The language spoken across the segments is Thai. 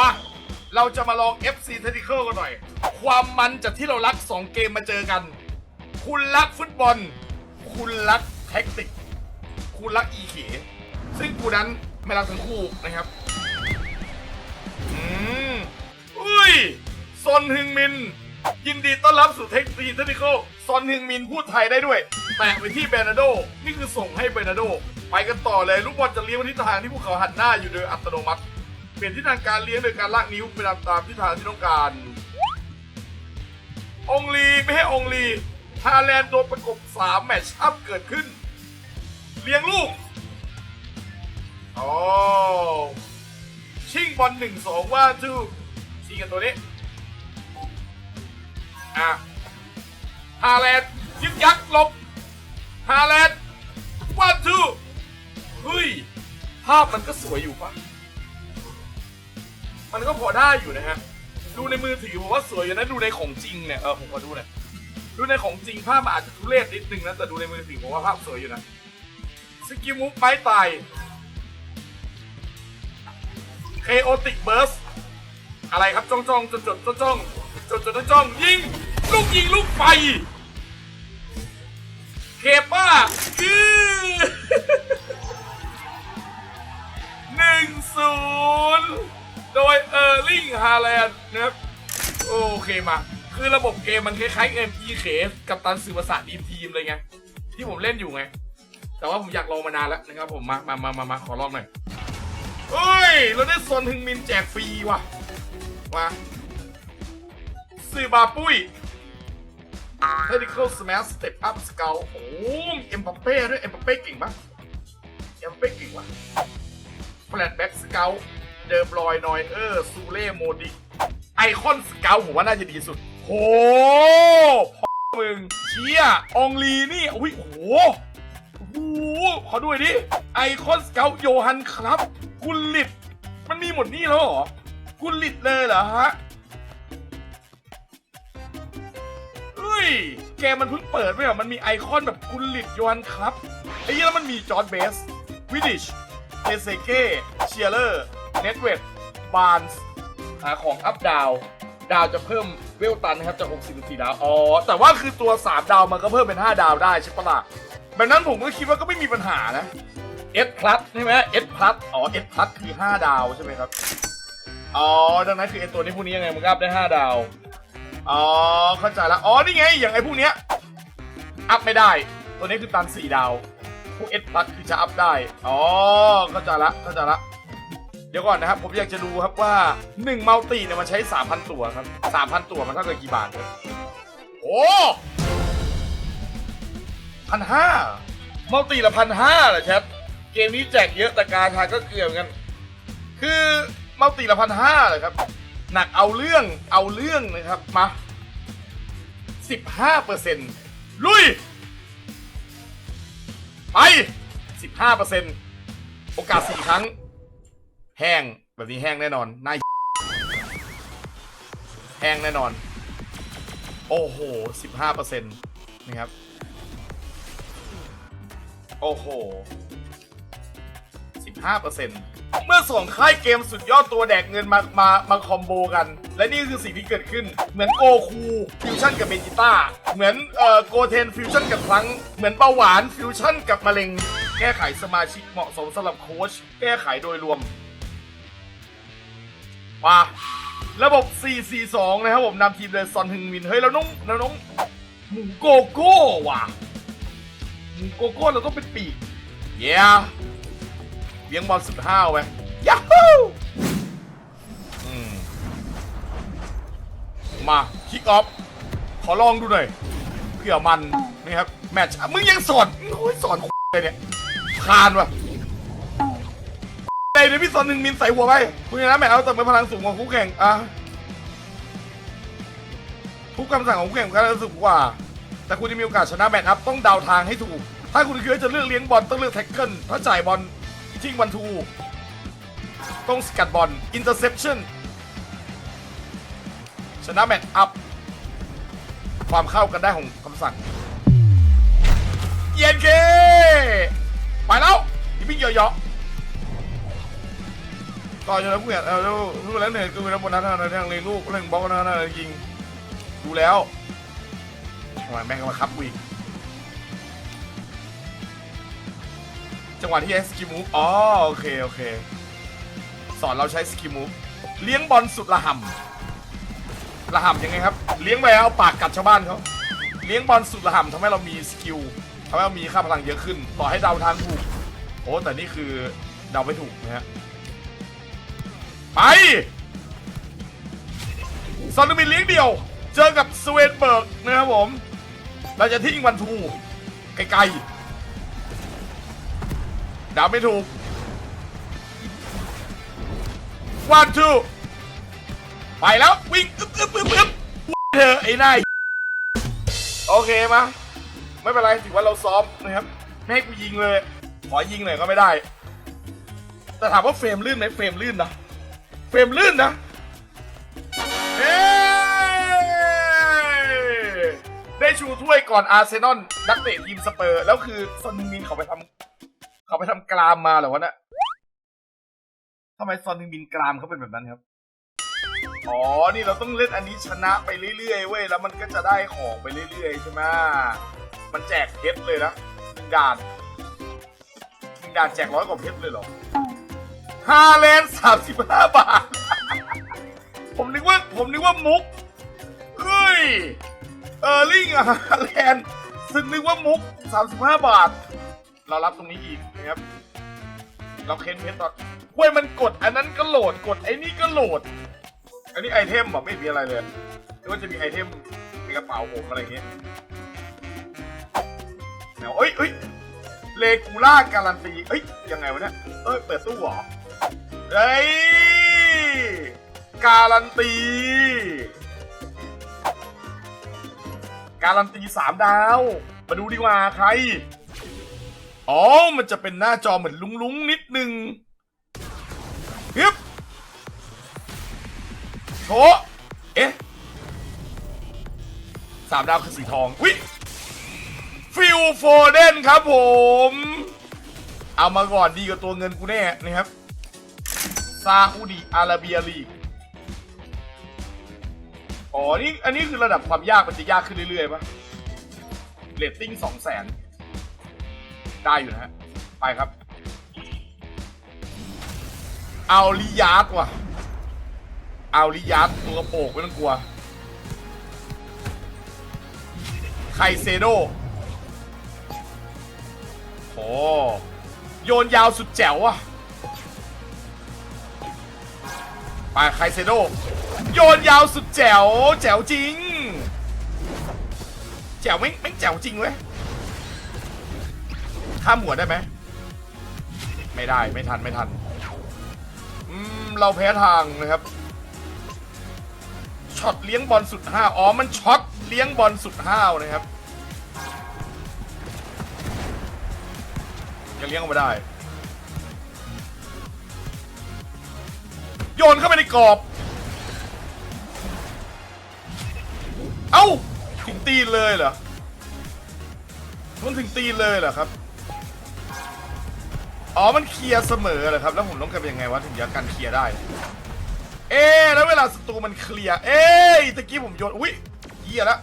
มาเราจะมาลอง FC Tactical กันหน่อย ความมันจากที่เรารัก 2 เกมมาเจอกัน คุณรักฟุตบอล คุณรักแท็กติก คุณรักอีเขซึ่งกูนั้นไม่รักทั้งคู่นะครับ อืมอุ้ยซอนฮึงมิน ยินดีต้อนรับสู่เทคซีเทคนิคอลซอนฮึงมินพูดไทยได้ด้วย แตะไปที่เบรนาโด นี่คือส่งให้เบรนาโด ไปกันต่อเลย ลูกบอลจะเลี้ยงไปทิศทางที่พวกเขาหันหน้าอยู่โดยอัตโนมัติ เปลี่ยนทิศทางการเลี้ยงโดยการลากนิ้วไปตามตามทิศทางที่ต้องการ องลีไม่ให้องลีฮาแลนด์โดนประกบ3แมตช์อัพเกิดขึ้น เลี้ยงลูกอ๋อชิงบอลหนึ่งสองว่าจูชิงกันตัวนี้ อะฮาแลนด์ยึกยักหลบฮาแลนด์วันทูเฮ้ย ภาพมันก็สวยอยู่ปะ มันก็พอได้อยู่นะฮะ ดูในมือถือผมว่าสวยอยู่นะดูในของจริงเนี่ยเออผมขอดูหน่อยดูในของจริงภาพอาจจะทุเรศนิดนึงนะแต่ดูในมือถือผมว่าภาพสวยอยู่นะสกิลมุกไม้ตายเคโอติกเบิร์สอะไรครับจ้องจ้องจดจดจ้องจ้องจดจดจ้องจ้องยิงลูกยิงลูกไฟเคป้าคือหนึ่งศูนย์ โดยเออร์ลิงฮาแลนด์นะครับโอเคมาคือระบบเกมมันคล้ายๆเกม EK กับตันสื่อประสาททีมทีมเลยไง ที่ผมเล่นอยู่ไง แต่ว่าผมอยากลองมานานแล้วนะครับผมมามามามามาขอลองหน่อยเฮ้ย เราได้ซอนฮึงมินแจกฟรีว่ะ มาซื้อบาปุ้ย Tactical Smash Step Up Scout โอ้มเอ็มบัปเป้ด้วยเอ็มบัปเป้เก่งปะเอ็มบัปเป้เก่งว่ะ Flatback Scout เดิมลอยนอยเออร์ซูเล่โมดิไอคอนสเกลผมว่าน่าจะดีสุด โหพ่มึงเชี่ยองลีนี่อุ้ยโหโหขอด้วยดิไอคอนสเกลโยฮันครับ กุลลิตมันมีหมดนี่แล้วเหรอ กุลลิตเลยเหรอฮะเฮ้ยเกมันเพิ่งเปิดไม่เหรอมันมีไอคอนแบบกุลลิตโยฮันครับไอ้เหี้ยแล้วมันมีจอร์ดเบสวิดิชเอเซเก้เชียเลอร์ เน็ตเวดบาร์นส์ของอัพดาวดาวจะเพิ่มเวลตันนะครับจาก64ดาว อ๋อ แต่ว่าคือตัว 3 ดาวมันก็เพิ่มเป็น 5 ดาวได้ใช่ปะล่ะแบบนั้นผมก็คิดว่าก็ไม่มีปัญหานะ S plus ใช่ไหม S plus อ๋อ S plus คือ 5 ดาวใช่ไหมครับ อ๋อ ดังนั้นคือไอตัวนี้พวกนี้ยังไงมันก็อัพได้ 5 ดาว อ๋อ เข้าใจละ อ๋อ นี่ไง อย่างไอพวกเนี้ย อัพไม่ได้ ตัวนี้คือตัน 4 ดาว พวก S plus คือจะอัพได้ อ๋อ เข้าใจละ เข้าใจละ ดี๋ยวก่อนนะครับ ผมอยากจะดูครับว่า1มัลติเนี่ยมันใช้ 3,000 ตัวครับ 3,000 ตัวมันเท่ากับกี่บาทครับโอ้พันห้ามัลติละพันห้าเหรอแชทเกมนี้แจกเยอะแต่กาชาก็เกลือเหมือนกัน คือมัลติละพันห้าเลยครับ หนักเอาเรื่องเอาเรื่องนะครับมา15เปอร์เซ็นต์ลุย ไป15เปอร์เซ็นต์โอกาส4ครั้ง แห้งแบบนี้แห้งแน่นอนน่าแห้งแน่นอน โอ้โห 15เปอร์เซ็นต์นะครับ โอ้โห 15เปอร์เซ็นต์เมื่อส่งค่ายเกมสุดยอดตัวแดกเงินมา มา มาคอมโบกัน และนี่คือสิ่งที่เกิดขึ้น เหมือนโกคูฟิวชั่นกับเบจิต้า เหมือนเอ่อโกเทนฟิวชั่นกับพลัง เหมือนเบาหวานฟิวชั่นกับมะเร็ง แก้ไขสมาชิกเหมาะสมสำหรับโค้ช แก้ไขโดยรวม มาระบบ 442 นะครับผมนำทีมโดยซอนฮึงมิน เฮ้ย แล้วน้องแล้วน้องหมูโกโก้ว่ะหมูโกโก้เราต้องเป็นปีกเย้เลี้ยงบอลสุดห้าวไปยัฮูมาคิกออฟขอลองดูหน่อยเผื่อมันนี่ครับ แมตช์อะมึงยังสอนโอ้ยสอนเลยเนี่ย คานว่ะ เดี๋ยวพี่สอนหนึ่งมินใส่หัวไปคุณชนะแมตช์เอาแต่เป็นพลังสูงกว่าคู่แข่งอะทุกคำสั่งของคู่แข่งก็สูงกว่า แต่คุณจะมีโอกาสชนะแมตช์อัพต้องเดาทางให้ถูก ถ้าคุณคิดว่าจะเลือกเลี้ยงบอลต้องเลือกแท็กเกิลถ้าจ่ายบอลทิ้งวันทูต้องสกัดบอลอินเตอร์เซปชั่นชนะแมตช์อัพความเข้ากันได้ของคำสั่ง เย็นเคไปแล้วอีพิงเยอะๆ ต่อจนแล้วเพื่อนเอาแล้วรู้แล้วเนี่ยคือแล้วบนนั้นอะไรทั้งเลยลูกเรื่องบล็อกนั้นอะไรยิงดูแล้วทำไมแม่งมาคับกูอีกจังหวะที่ใช้สกิมูฟอ๋อโอเคโอเค สอนเราใช้สกิมูฟเลี้ยงบอลสุดระห่ำระห่ำยังไงครับ เลี้ยงไปเอาปากกัดชาวบ้านเขาเลี้ยงบอลสุดระห่ำทำให้เรามีสกิลทำให้เรามีค่าพลังเยอะขึ้น ต่อให้เดาทางถูก โอ้แต่นี่คือเดาไม่ถูกนะฮะ ไปซอนมินเลี้ยงเดี่ยว เจอกับสเวนเบิร์กนะครับผม เราจะทิ้งวันทูไกลๆดาไม่ถูกวันทูไปแล้ว วิ่งอึ๊บอึ๊บอึ๊บอึ๊บเธอไอ้นายโอเคมาไม่เป็นไรถือว่าเราซ้อมนะครับไม่ให้กูยิงเลย ขอยิงหน่อยก็ไม่ได้ แต่ถามว่าเฟรมลื่นไหมเฟรมลื่นนะ รมลื่นนะเอ้ยได้ชูถ้วยก่อนอาร์เซนอลนักเตะทีมสเปอร์ แล้วคือซอนมินเขาไปทำเขาไปทำกรามมาเหรอวะเนี่ยทำไมซอนมินกรามเขาเป็นแบบนั้นครับอ๋อ นี่เราต้องเล่นอันนี้ชนะไปเรื่อยๆเว้ย แล้วมันก็จะได้ของไปเรื่อยๆใช่ไหมมันแจกเพชรเลยนะหนึ่งด่านหนึ่งด่านแจกร้อยกว่าเพชรเลยเหรอ ฮาแลนด์สามสิบห้าบาท ผมนึกว่าผมนึกว่ามุกเฮ้ยเออร์ลิงฮาแลนด์ซึ่งนึกว่ามุกสามสิบห้าบาท เรารับตรงนี้อีกนะครับ เราเค้นเพชรตอนเว้ยมันกดอันนั้นก็โหลดกดไอ้นี่ก็โหลด อันนี้ไอเทมเหรอไม่มีอะไรเลยหรือว่าจะมีไอเทมในกระเป๋าผมอะไรอย่างเงี้ยแนวเอ้ยเอ้ยเลกูล่าการันตีเอ้ยยังไงวะเนี่ยเอ้ยเปิดตู้เหรอ เฮ้ย การันตี การันตีสามดาว มาดูดีกว่าใคร อ๋อ มันจะเป็นหน้าจอเหมือนลุงๆ นิดนึงฮึบโถเอ๊ะสามดาวคือสีทองวิฟิลโฟเดนครับผม เอามาก่อนดีกว่าตัวเงินกูแน่นะครับ ซาอุดิอาระเบียลีก อ๋อ นี่ อันนี้คือระดับความยากมันจะยากขึ้นเรื่อยๆปะเรตติ้งสองแสน ได้อยู่นะฮะ ไปครับ เอาลิยาร์ดว่ะ เอาลิยาร์ดตัวกระโปกไม่ต้องกลัว ไคเซโดโอ้โยนยาวสุดแจ๋วอะ ไปไคเซโดโยนยาวสุดแจ๋วแจ๋วจริง แจ๋วไม่ไม่แจ๋วจริงเว้ยข้ามหัวได้ไหมไม่ได้ไม่ทันไม่ทันอืมเราแพ้ทางนะครับช็อตเลี้ยงบอลสุดห้าอ๋อมันช็อตเลี้ยงบอลสุดห้าวนะครับยังเลี้ยงออกมาได้ โยนเข้าไปในกรอบ เอ้าถึงตีนเลยเหรอมันถึงตีนเลยเหรอครับ อ๋อ มันเคลียร์เสมอเหรอครับ แล้วผมต้องทำยังไงวะถึงจะกันเคลียร์ได้ เอ๊แล้วเวลาศัตรูมันเคลียร์ เอ๊ตะกี้ผมโยน อุ้ยเหี้ยแล้ว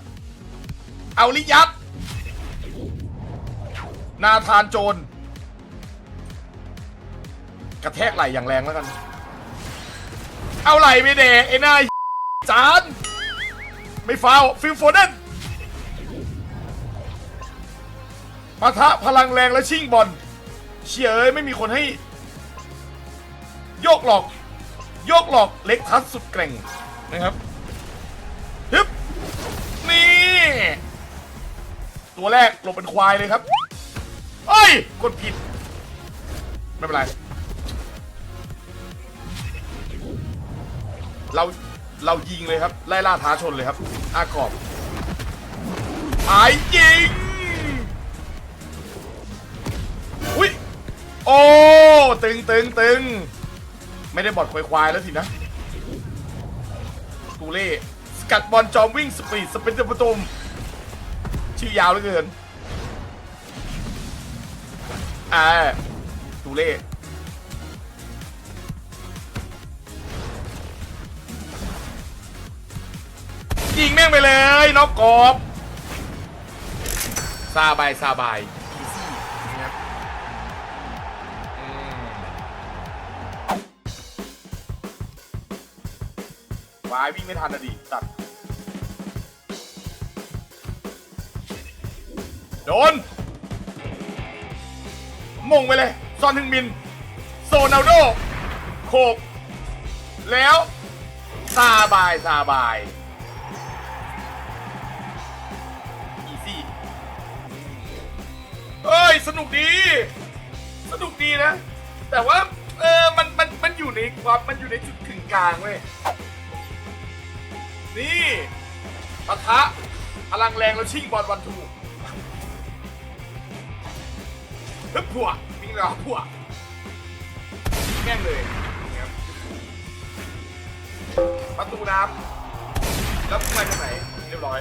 เอาลิยับนาธานโจร กระแทกไหลอย่างแรงแล้วกัน เอาไหลไปเดะไอ้หน้าจานไม่ฟาวฟิลโฟเดนปะทะพลังแรงและชิงบอลเฉยเอ้ยไม่มีคนให้ โยกหลอก โยกหลอกเล็กทัสสุดแกร่งนะครับฮึบนี่ ตัวแรกหลบเป็นควายเลยครับเอ้ย กดผิด ไม่เป็นไร เราเรายิงเลยครับ ไล่ล่าท้าชนเลยครับอากอบหายยิงอุ้ยโอ้ตึงตึงตึงไม่ได้บอดควายควายแล้วสินะตูเล่สกัดบอลจอมวิ่งสปีดสเปนเตอร์ประตูมชื่อยาวเหลือเกินอ่าตูเล่ ยิงแม่งไปเลยน็อกกอบซาบายซาบายวายวิ่งไม่ทันอดิตัด โดนมงไปเลย ซอนทึงมิน โซนาโดโคกแล้วซาบายซาบาย เอ้ยสนุกดี สนุกดีนะ แต่ว่าเออมันมันมันอยู่ในความมันอยู่ในจุดกึ่งกลางเว้ยนี่ปะทะพลังแรงแล้วชิงบอลวันทูฮึบผัววิ่งแล้วผัวแม่งเลยประตูน้ำแล้วมาจากไหนเรียบร้อย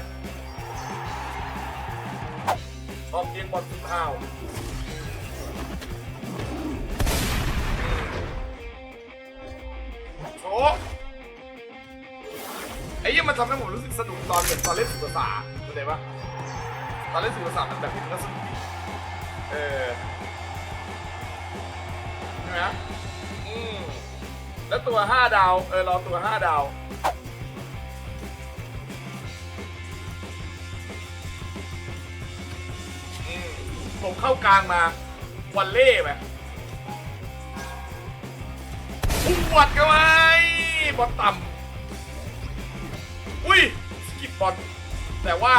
ออกเย็นบอลสีข้าวโชว์ไอ้ยี่มันทำให้ผมรู้สึกสนุกตอนเหมือนตอนเล่นสุภาษาเข้าใจปะตอนเล่นสุภาษามันแบบมันก็สนุกดีเออใช่ไหมอืมแล้วตัวห้าดาว เออรอตัวห้าดาว ผมเข้ากลางมาวันเล่ไปปวดกันไว้บอลต่ำอุ้ยสกิปบอลแต่ว่า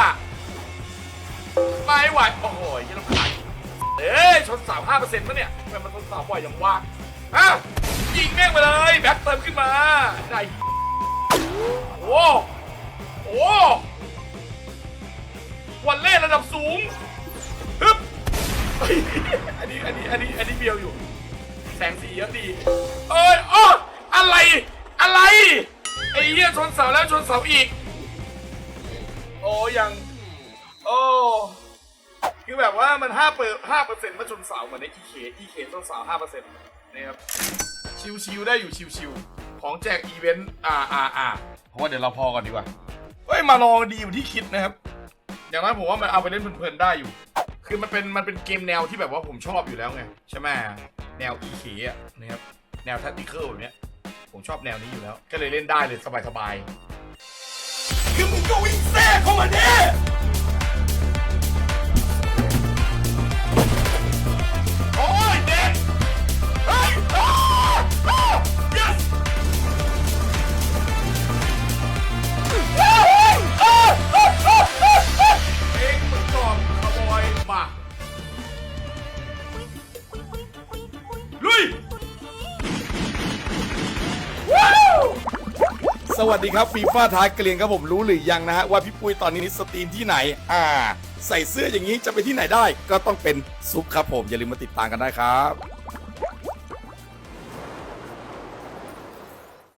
ไม่ไหวโอ้โหยังต้องขายเอ้ยชนสามห้าเปอร์เซ็นต์มั้เนี่ยทำไมมันชนสามบ่อยอย่างว่าอะยิงแม่งไปเลยแบ็คเติมขึ้นมาได้โอ้โอ้วันเล่ระดับสูง อันนี้อันนี้อันนี้อันนี้เบียวอยู่ แสงสีเยอะดีเอ้ยอ้ออะไร อะไร ไอ้เหี้ยชนเสาแล้วชนเสาอีก โอ้ยัง โอ้คือแบบว่ามันห้าเปอร์ห้าเปอร์เซ็นต์มาชนเสาเหมือนในอีเคอีเคชนเสาห้าเปอร์เซ็นต์นะครับ ชิวๆได้อยู่ชิวๆของแจกอีเวนต์ อ่าอ่าอ่าเพราะว่าเดี๋ยวเราพอก่อนดีกว่า เฮ้ย มาลองดีอยู่ที่คิดนะครับ อย่างน้อยผมว่ามันเอาไปเล่นเพลินๆได้อยู่ คือมันเป็นมันเป็นเกมแนวที่แบบว่าผมชอบอยู่แล้วไงใช่ไหมแนวอีเคอะนะครับแนว tactical แบบเนี้ยผมชอบแนวนี้อยู่แล้ว ก็เลยเล่นได้เลยสบายๆคือมึงก็วิ่งแซ่เข้ามาเนี่ย วัสดีครับฟีฟ่าท้ายเกลียนครับผมรู้หรือยังนะฮะว่าพี่ปุ้ยตอนนี้สตรีมที่ไหน อ่า ใส่เสื้ออย่างนี้จะไปที่ไหนได้ ก็ต้องเป็นซุปครับผมอย่าลืมมาติดตามกันได้ครับ